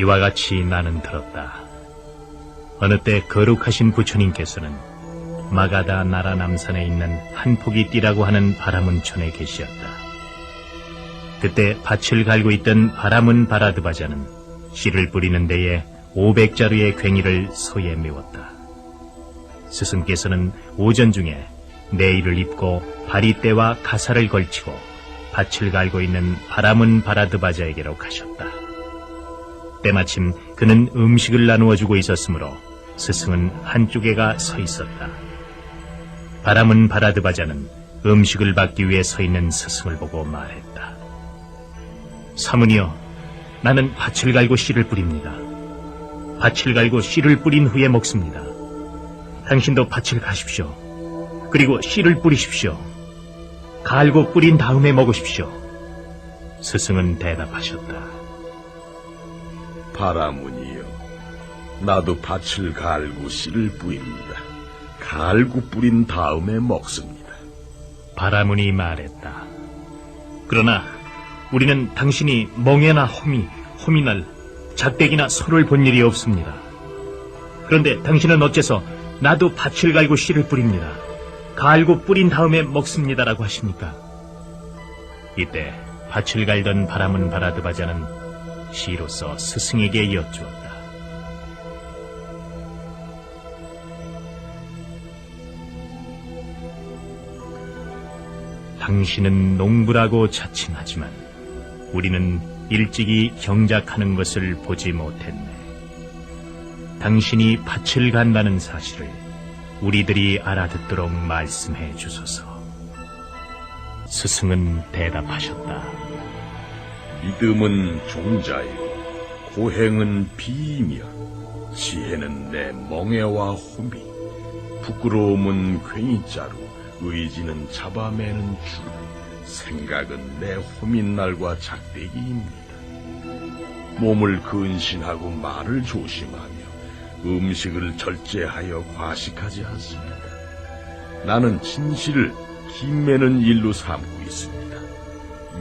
이와 같이 나는 들었다. 어느 때 거룩하신 부처님께서는 마가다 나라 남산에 있는 한폭이 띠라고 하는 바라문촌에 계시었다. 그때 밭을 갈고 있던 바라문 바라드바자는 씨를 뿌리는 데에 500자루의 괭이를 소에 메웠다. 스승께서는 오전 중에 내일을 입고 바리떼와 가사를 걸치고 밭을 갈고 있는 바라문 바라드바자에게로 가셨다. 때마침 그는 음식을 나누어 주고 있었으므로 스승은 한쪽에가 서 있었다. 바람은 바라드바자는 음식을 받기 위해 서 있는 스승을 보고 말했다. 사문이여, 나는 밭을 갈고 씨를 뿌립니다. 밭을 갈고 씨를 뿌린 후에 먹습니다. 당신도 밭을 가십시오. 그리고 씨를 뿌리십시오. 갈고 뿌린 다음에 먹으십시오. 스승은 대답하셨다. 바라문이여, 나도 밭을 갈고 씨를 뿌립니다. 갈고 뿌린 다음에 먹습니다. 바라문이 말했다. 그러나 우리는 당신이 멍에나 호미, 호미날, 작대기나 소를 본 일이 없습니다. 그런데 당신은 어째서 나도 밭을 갈고 씨를 뿌립니다. 갈고 뿌린 다음에 먹습니다라고 하십니까? 이때 밭을 갈던 바람은 바라드바자는 시로서 스승에게 여쭈었다. 당신은 농부라고 자칭하지만 우리는 일찍이 경작하는 것을 보지 못했네. 당신이 밭을 간다는 사실을 우리들이 알아듣도록 말씀해 주소서. 스승은 대답하셨다. 믿음은 종자이고 고행은 비이며 지혜는 내 멍에와 호미 부끄러움은 괭이자루 의지는 잡아매는 줄 생각은 내 호민날과 작대기입니다. 몸을 근신하고 말을 조심하며 음식을 절제하여 과식하지 않습니다. 나는 진실을 힘매는 일로 삼고 있습니다.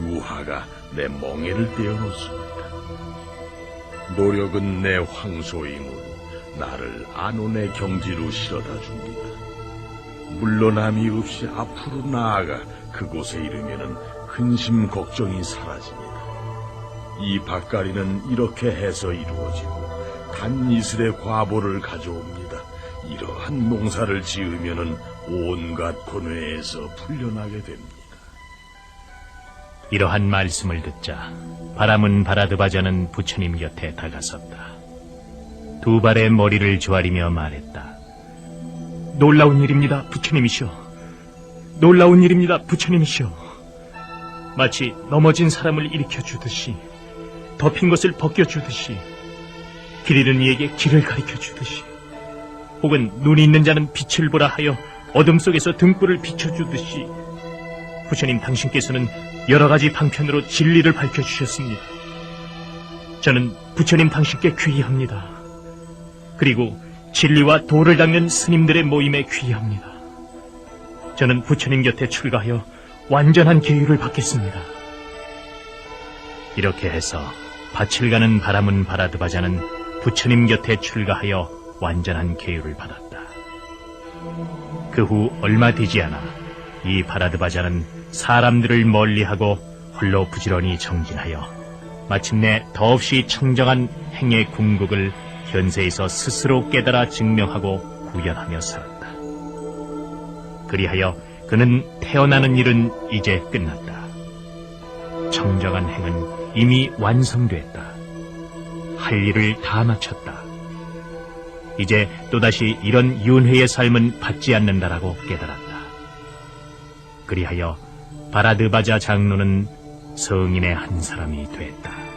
유하가 내 멍에를 떼어놓습니다. 노력은 내 황소이므로 나를 아논의 경지로 실어다 줍니다. 물러남이 없이 앞으로 나아가 그곳에 이르면은 근심 걱정이 사라집니다. 이 밭가리는 이렇게 해서 이루어지고 단 이슬의 과보를 가져옵니다. 이러한 농사를 지으면은 온갖 고뇌에서 풀려나게 됩니다. 이러한 말씀을 듣자 바람은 바라드바자는 부처님 곁에 다가섰다. 두 발의 머리를 조아리며 말했다. 놀라운 일입니다, 부처님이시오. 놀라운 일입니다, 부처님이시오. 마치 넘어진 사람을 일으켜 주듯이, 덮인 것을 벗겨 주듯이, 길 잃은 이에게 길을 가리켜 주듯이, 혹은 눈이 있는 자는 빛을 보라 하여 어둠 속에서 등불을 비춰 주듯이, 부처님 당신께서는 여러 가지 방편으로 진리를 밝혀주셨습니다. 저는 부처님 당신께 귀의합니다. 그리고 진리와 도를 닦는 스님들의 모임에 귀의합니다. 저는 부처님 곁에 출가하여 완전한 계율을 받겠습니다. 이렇게 해서 밭을 가는 바람은 바라드바자는 부처님 곁에 출가하여 완전한 계율을 받았다. 그 후 얼마 되지 않아 이 바라드바자는 사람들을 멀리하고 홀로 부지런히 정진하여 마침내 더없이 청정한 행의 궁극을 현세에서 스스로 깨달아 증명하고 구현하며 살았다. 그리하여 그는 태어나는 일은 이제 끝났다. 청정한 행은 이미 완성됐다. 할 일을 다 마쳤다. 이제 또다시 이런 윤회의 삶은 받지 않는다라고 깨달았다. 그리하여 바라드바자 장로는 성인의 한 사람이 됐다.